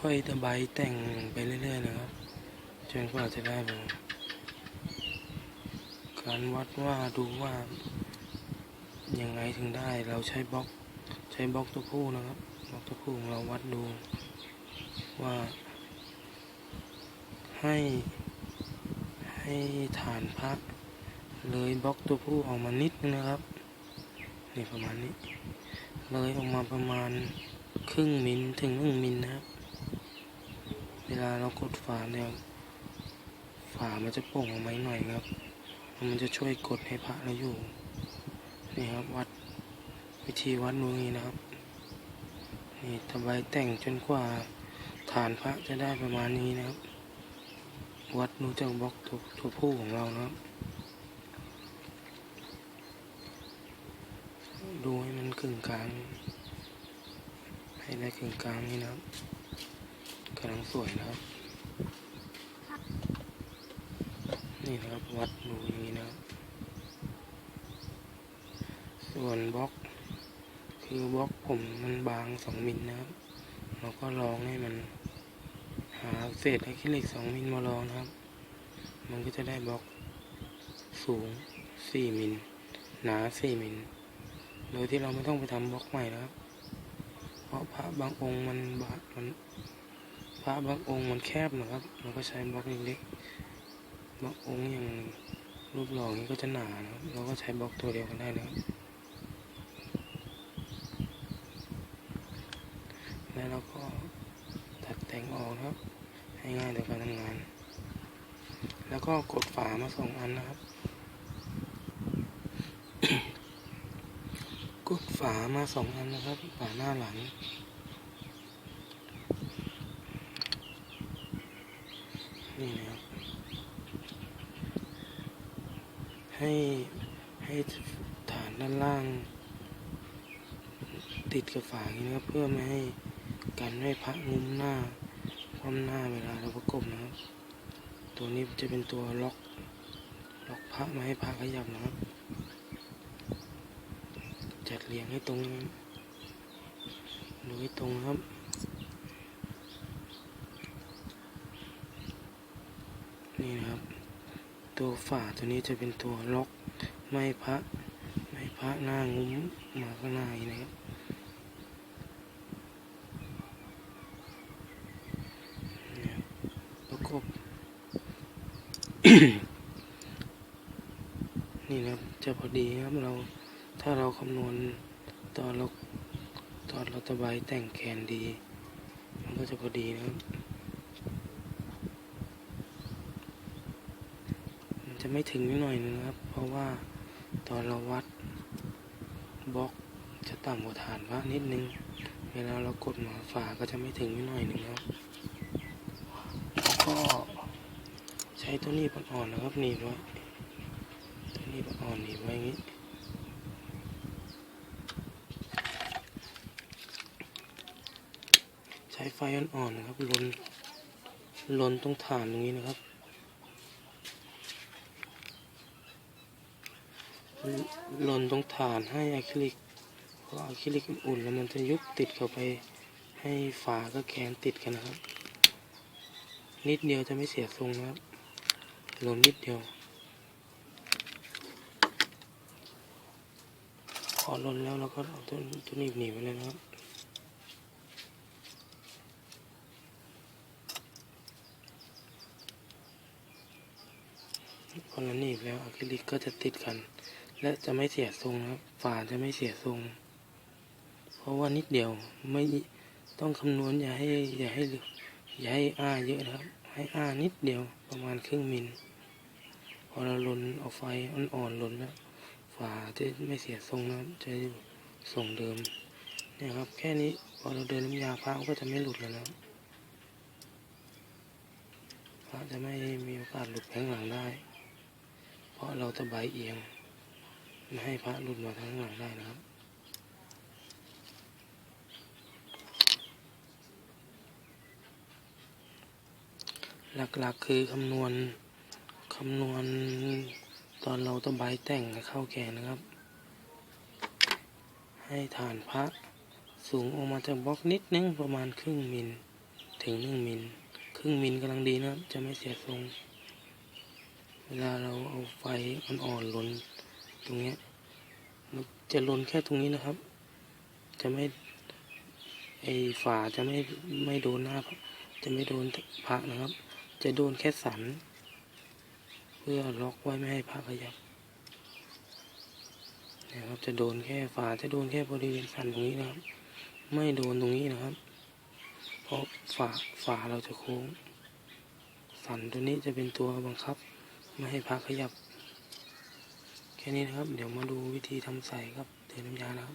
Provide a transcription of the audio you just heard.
ค่อยๆตะไบแต่งไปเรื่อย ๆ นะครับ จนกว่าจะได้แบบการวัดว่าดูว่ายังไงถึงได้เราใช้บล็อกใช้บล็อกตัวผู้นะครับบล็อกตัวผู้ของเราวัดดูว่า ให้ให้ฐานพระเลยบล็อกตัวผู้ออกมานิดนึงนะครับนี่ประมาณนี้ เลยออกมาประมาณครึ่งมิลถึงหนึ่งมิลนะครับ เวลาเรากดฝาเนี่ยฝามันจะโป่งออกมาหน่อยครับ มันจะช่วยกดให้พระเราอยู่ นี่ครับวัดวิธีวัดดูนี้นะครับ นี่ตะไบแต่งจนกว่าฐานพระจะได้ประมาณนี้นะครับ วัดดูจากบล็อกตัวตัวผู้ของเรานะครับ ดูให้มันกึ่งกลาง ให้ได้กึ่งกลางนี่นะครับ กำลังสวยนะครับ นี่นะครับวัดดูอย่างนี้นะครับส่วนบล็อก คือบล็อกผมมันบางสองมิลนะครับ เราก็ลองให้มันหาเศษอะคริลิกสองมิลมาลองนะครับ มันก็จะได้บล็อกสูงสี่มิลหนาสี่มิลโดยที่เราไม่ต้องไปทำบล็อกใหม่นะครับ เพราะพระบางองค์มันบาดมัน พระบางองค์มันแคบนะครับ เราก็ใช้บล็อกเล็กๆบางองค์อย่างรูปหล่อนี้ก็จะหนานะครับ เราก็ใช้บล็อกตัวเดียวกันได้นะครับแล้วเราก็ตัดแต่งออกนะครับ ให้ง่ายต่อการทำงาน แล้วก็กดฝามาสองอันนะครับ กดฝามาสองอันนะครับ ฝาหน้าหลัง นี่นะครับ ให้ให้ฐานด้านล่าง ติดกับฝาอย่างนี้นะครับเพื่อไม่ให้กันไม่พระงุ้มหน้าคว่ำหน้าเวลาเราประกบนะครับ ตัวนี้จะเป็นตัวล็อกล็อกพระม่ให้พระขยับนะครับ จัดเรียงให้ตรงนะครับดูให้ตรงครับ นี่นะครับ ตัวฝาตัวนี้จะเป็นตัวล็อกไม้พระไม้พระหน้างุ้มมาข้างในนะครับนี่ยประกบนี่นะครับจะพอดีครับเราถ้าเราคำนวณตอนเราตอนเราตะไบแต่งแขนดี มันก็จะพอดีนะครับ มัน จะไม่ถึงนิดหน่อยนึงครับ เพราะว่าตอนเราวัดบล็อกจะต่ำกว่าฐานพระนิดนึง เวลาเรากดหมาฝาก็จะไม่ถึงนิดหน่อยนึงครับแล้วก็ใช้ตัวนี้อ่อนๆนะครับหนีบไว้ตัวนี้อ่อนหนีบไว้อย่างนี้ใช้ไฟอ่อนๆนะครับลนลนตรงฐานตรงนี้นะครับ หล่นตรงฐานให้อะคริลิกเพราะอะคริลิกอุ่นแล้วมันจะยุบติดเข้าไปให้ฝาก็แกนติดกันนะครับ นิดเดียวจะไม่เสียทรงนะครับหล่นนิดเดียว พอหล่นแล้วเราก็เอาตัวตัวนีบหนีบไปเลยนะครับพอเราหนีบแล้วอะคริลิกก็จะติดกัน และจะไม่เสียทรงนะครับฝาจะไม่เสียทรง เพราะว่านิดเดียวไม่ต้องคำนวณอย่าให้อย่าให้อย่าให้อ้าเยอะนะครับ ให้อ้านิดเดียวประมาณครึ่งมิลพอเราลนเอาไฟอ่อนๆลนแล้วฝาจะไม่เสียทรงนะจะอยู่ทรงเดิมเนี่ยครับ แค่นี้พอเราเดินน้ำยาพระก็จะไม่หลุดแล้วนะพระจะไม่มีโอกาสหลุดแผงหลังได้ เพราะเราตะไบเอียง ให้พระหลุดมาทางหลังได้นะครับหลักๆคือคำนวณคำนวณตอนเราตะไบแต่งเข้าแกนนะครับ ให้ฐานพระสูงออกมาจากบล็อกนิดนึงประมาณครึ่งมิลถึงหนึ่งมิลครึ่งมิลกำลังดีนะครับ จะไม่เสียทรง เวลาเราเอาไฟอ่อนๆลน ตรงเนี้ยเราจะลนแค่ตรงนี้นะครับ จะไม่ไอฝาจะไม่ไม่โดนหน้าจะไม่โดนพระนะครับ จะโดนแค่สัน เพื่อล็อกไว้ไม่ให้พระขยับนี่ยครับจะโดนแค่ฝาจะโดนแค่บริเวณสันตรงนี้นะครับ ไม่โดนตรงนี้นะครับ เพราะฝาฝาเราจะโค้ง สันตัวนี้จะเป็นตัวบังคับ ไม่ให้พระขยับ แค่นี้นะครับ เดี๋ยวมาดูวิธีทำใส่ครับเทน้ำยาแล้ว